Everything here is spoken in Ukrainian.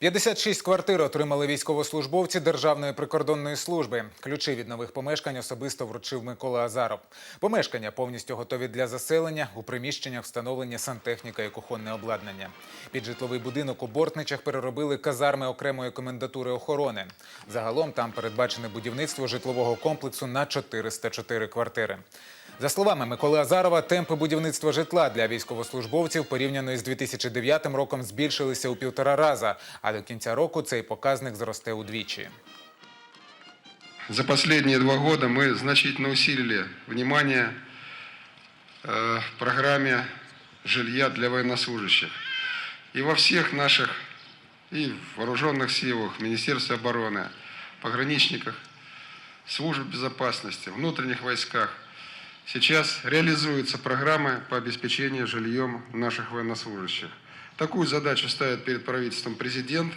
56 квартир отримали військовослужбовці Державної прикордонної служби. Ключі від нових помешкань особисто вручив Микола Азаров. Помешкання повністю готові для заселення. У приміщеннях встановлені сантехніка і кухонне обладнання. Під житловий будинок у Бортничах переробили казарми окремої комендатури охорони. Загалом там передбачене будівництво житлового комплексу на 404 квартири. За словами Миколи Азарова, темпи будівництва житла для військовослужбовців порівняно із 2009 роком збільшилися у півтора раза, а до кінця року цей показник зросте удвічі. За последние два года мы значительно усилили внимание э, программе жилья для военнослужащих. И во всех наших, и в вооруженных силах, Министерстве обороны, пограничниках, служб безопасности, внутренних войсках сейчас реализуются программы по обеспечению жильем наших военнослужащих. Такую задачу ставит перед правительством президент.